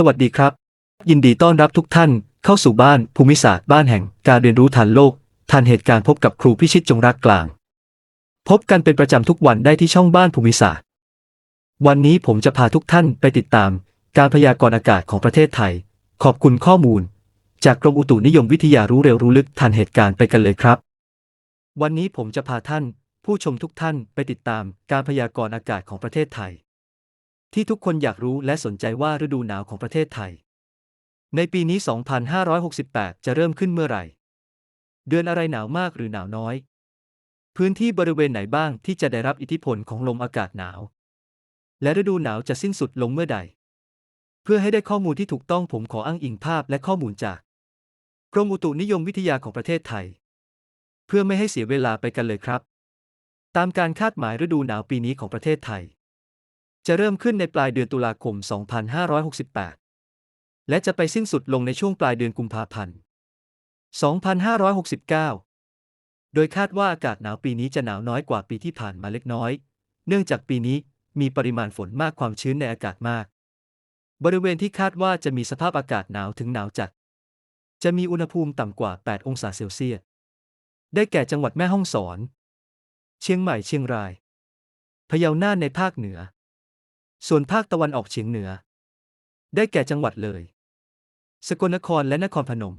สวัสดีครับ ยินดีต้อนรับทุกท่านเข้าสู่บ้านภูมิศาสตร์บ้านแห่งการเรียนรู้ทันโลก ทันเหตุการณ์พบกับครูพิชิตจงรักกลาง พบกันเป็นประจำทุกวันได้ที่ช่องบ้านภูมิศาสตร์ วันนี้ผมจะพาทุกท่านไปติดตาม การพยากรณ์อากาศของประเทศไทย ขอบคุณข้อมูล จากกรมอุตุนิยมวิทยารู้เร็วรู้ลึกทันเหตุการณ์ไปกันเลยครับ วันนี้ผมจะพาท่าน ผู้ชมทุกท่านไปติดตามการพยากรณ์อากาศของประเทศไทย ที่ทุกคนอยากรู้และสนใจว่าฤดูหนาวของประเทศไทย ในปีนี้ 2568 จะเริ่มขึ้นเมื่อไหร่ เดือนอะไรหนาวมากหรือหนาวน้อย พื้นที่บริเวณไหนบ้างที่จะได้รับอิทธิพลของลมอากาศหนาว และฤดูหนาวจะสิ้นสุดลงเมื่อใด เพื่อให้ได้ข้อมูลที่ถูกต้องผมขออ้างอิงภาพและข้อมูลจาก กรมอุตุนิยมวิทยาของประเทศไทย เพื่อไม่ให้เสียเวลาไปกันเลยครับ ตามการคาดหมายฤดูหนาวปีนี้ของประเทศไทย จะเริ่มขึ้นในปลายเดือนตุลาคม 2568 และจะไปสิ้นสุดลงในช่วงปลายเดือนกุมภาพันธ์ 2569 โดยคาดว่าอากาศหนาวปีนี้จะหนาวน้อยกว่าปีที่ผ่านมาเล็กน้อย เนื่องจากปีนี้มีปริมาณฝนมากความชื้นในอากาศมาก บริเวณที่คาดว่าจะมีสภาพอากาศหนาวถึงหนาวจัด จะมีอุณหภูมิต่ำกว่า 8 องศาเซลเซียส ได้แก่จังหวัดแม่ฮ่องสอน เชียงใหม่เชียงราย พะเยาน่านในภาคเหนือ ส่วนภาคตะวันออกเฉียงเหนือ ได้แก่จังหวัดเลย สกลนครและนครพนม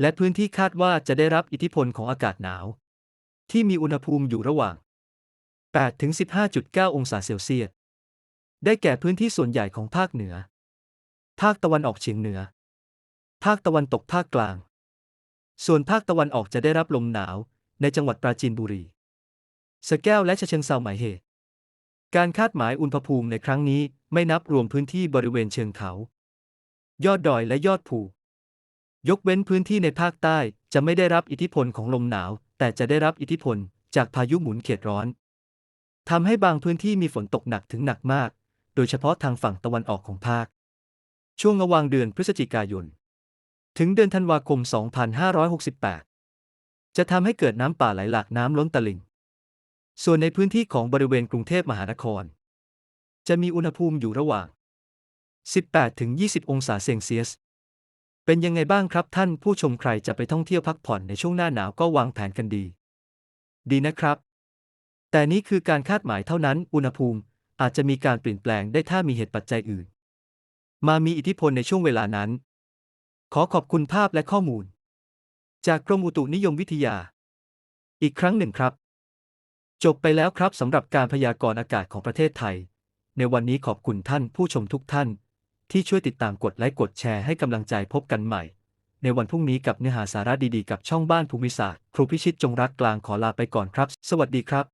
และพื้นที่คาดว่าจะได้รับอิทธิพลของอากาศหนาว ที่มีอุณหภูมิอยู่ระหว่าง8ถึง15.9 องศาเซลเซียส ได้แก่พื้นที่ส่วนใหญ่ของภาคเหนือ ภาคตะวันออกเฉียงเหนือ ภาคตะวันตกภาคกลาง ส่วนภาคตะวันออกจะได้รับลมหนาวในจังหวัดปราจีนบุรี สแก้วและฉะเชิงเซาหมายเหตุ การคาดหมายอุณหภูมิในครั้งนี้ไม่นับรวมพื้นที่บริเวณเชิงเขา ยอดดอยและยอดภู ยกเว้นพื้นที่ในภาคใต้จะไม่ได้รับอิทธิพลของลมหนาว แต่จะได้รับอิทธิพลจากพายุหมุนเขตร้อนทำให้บางพื้นที่มีฝนตกหนักถึงหนักมาก โดยเฉพาะทางฝั่งตะวันออกของภาค ช่วงระหว่างเดือนพฤศจิกายน ถึงเดือนธันวาคม 2568 จะทำให้เกิดน้ำป่าไหลหลากน้ำล้นตลิ่ง ส่วนในพื้นที่ของบริเวณกรุงเทพมหานคร จะมีอุณหภูมิอยู่ระหว่าง 18ถึง20 องศาเซลเซียส เป็นยังไงบ้างครับท่านผู้ชมใครจะไปท่องเที่ยวพักผ่อนในช่วงหน้าหนาวก็วางแผนกันดี ดีนะครับ แต่นี้คือการคาดหมายเท่านั้น อุณหภูมิอาจจะมีการเปลี่ยนแปลงได้ถ้ามีเหตุปัจจัยอื่น มามีอิทธิพลในช่วงเวลานั้น ขอขอบคุณภาพและข้อมูล จากกรมอุตุนิยมวิทยา อีกครั้งหนึ่งครับ จบไปแล้วครับสำหรับการพยากรณ์อากาศของประเทศไทย ในวันนี้ขอบคุณท่านผู้ชมทุกท่าน ที่ช่วยติดตามกดไลค์กดแชร์ให้กำลังใจพบกันใหม่ ในวันพรุ่งนี้กับเนื้อหาสาระดีๆ กับช่องบ้านภูมิศาสตร์ ครูพิชิตจงรักกลางขอลาไปก่อนครับ สวัสดีครับ